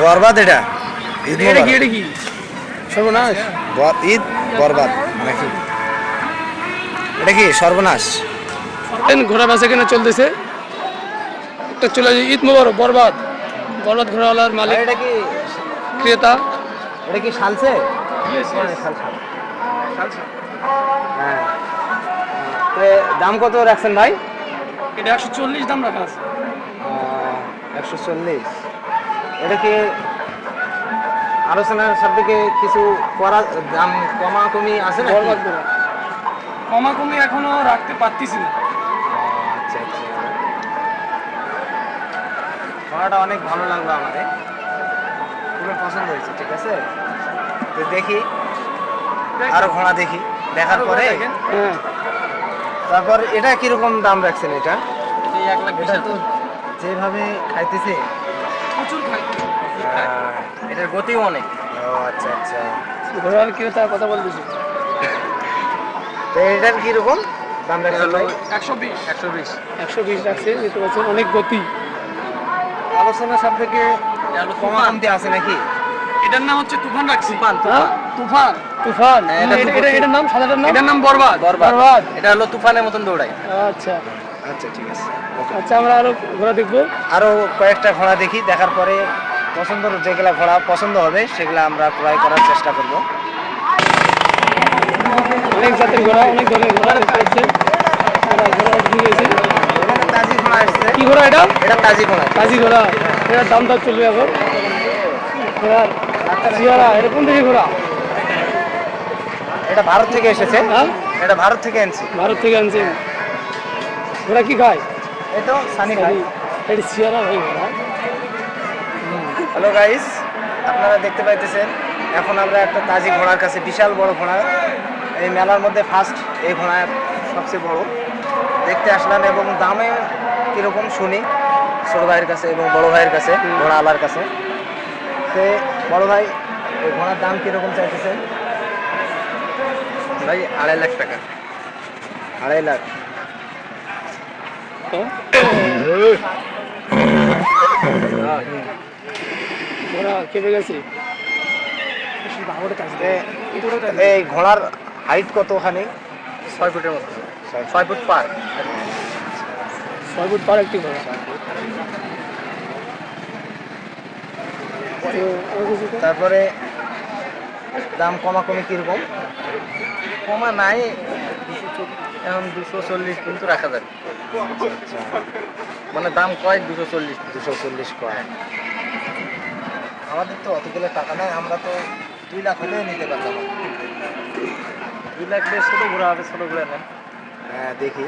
বরবাদ এটা? ঈদ কি এটা কি? সর্বনাশ? ঈদ বরবাদ নাকি এটা কি সর্বনাশ? দেন ঘোড়া বাসা কেনা চলতেছে। একটা চলে যায় ঈদ মোবারক বরবাদ। বরবাদ ঘোড়াওয়ালার মালিক। এটা কি? ক্রেতা। এটা কি শালছে? হ্যাঁ দাম কত রাখছেন ভাই? এটা একশো চল্লিশ দাম রাখা আছে। একশো চল্লিশ। এটা কি আলোচনার সাপেক্ষে কিছু করা দাম কমা কমি আছে না কমা কমি এখনও রাখতে পারতেছি না। আচ্ছা আচ্ছা। ঘোড়াটা অনেক ভালো লাগল আমাদের। খুবই পছন্দ হয়েছে ঠিক আছে? তো দেখি আরও ঘোড়া দেখি। দেখার পরে? হ্যাঁ। তারপর এটা কীরকম দাম রাখছেন এটা? এক লাখ যেভাবে খাইতেছে প্রচুর খাই এটার গতিও অনেক। ও আচ্ছা আচ্ছা। ঘোড়ার ক্রেতা কথা বলতেছি তো এটার কীরকম দাম রাখছেন ভাই? একশো বিশ। একশো বিশ। একশো বিশ রাখছে দেখতে পাচ্ছেন অনেক গতি। আলোচনা সব থেকে আছে নাকি? এটার নাম হচ্ছে তুফান রাখছি। তুফান, হ্যাঁ? তুফান। তুফান। হ্যাঁ, এটা এটা- এটার নাম? সাদাটার নাম? এটার নাম বরবাদ। বরবাদ। এটা হলো তুফানের মতন দৌড়ায়। আচ্ছা। আচ্ছা ঠিক আছে। আচ্ছা আমরা আরও ঘোড়া দেখব। আরও কয়েকটা ঘোড়া দেখি দেখার পরে পছন্দ যেগুলা ঘোড়া পছন্দ হবে সেগুলো আমরা ক্রয় করার চেষ্টা করব। অনেক জাতের ঘোড়া অনেক ধরনের ঘোড়া দেখতে ঘোড়া কি এটা? এটা তাজি ঘোড়া। কাজী ঘোড়া। এটার দাম দর চলবে এখন। ঘোড়ার এটা কোন থেকে ঘোড়া? এটা ভারত থেকে এসেছে। হ্যাঁ? এটা ভারত থেকে এনেছি ভারত থেকে আনছেন ঘোড়া কি খায়? এই তো সানি ভাই এটা চেহারা ভাই ঘোড়া হ্যালো গাইস আপনারা দেখতে পাইতেছেন এখন আমরা একটা তাজি ঘোড়ার কাছে বিশাল বড় ঘোড়া। এই মেলার মধ্যে ফার্স্ট এই ঘোড়া সবচেয়ে বড়। দেখতে আসলাম এবং দামে কীরকম শুনি ছোট ভাইয়ের কাছে এবং বড় ভাইয়ের কাছে ঘোড়া আলার কাছে। তো বড় ভাই এই ঘোড়ার দাম কীরকম চাইতেছেন? ভাই আড়াই লাখ টাকা। আড়াই লাখ। কেঁপে এই ঘোড়ার হাইট কত ওখানে ছয় ফুটের মতো। ছয় ফুট পার। ছয় ফুট পার একটি ঘোড়া? তারপরে দাম কমাকমি কীরকম? কমা নাই। এখন দুশো চল্লিশ কিন্তু রাখা যাবে। মানে দাম কয় দুশো চল্লিশ? দুশো চল্লিশ কয়। আমাদের তো অতগুলো টাকা নাই আমরা তো দুই লাখ হলেও নিতে পারতাম। দুই লাখ দিয়ে ছোটো ঘোরা হবে ছোটো ঘোরা নেন। হ্যাঁ দেখি।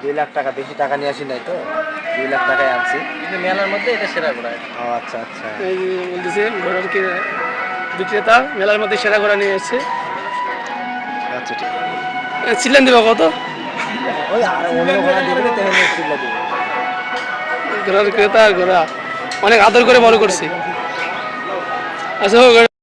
দুই লাখ টাকা বেশি টাকা নিয়ে আসি নাই তো। দুই লাখ টাকায় আনছি। কিন্তু মেলার মধ্যে এটা সেরা ঘোরা ও আচ্ছা আচ্ছা। এই যে বলতেছে ঘোড়ার কে বিক্রেতা মেলার মধ্যে সেরা ঘোরা নিয়ে এসছে। আচ্ছা ঠিক ছিলেন দেবে কত? ঘোড়ার ক্রেতা আর ঘোড়া। অনেক আদর করে বড় করছি। আচ্ছা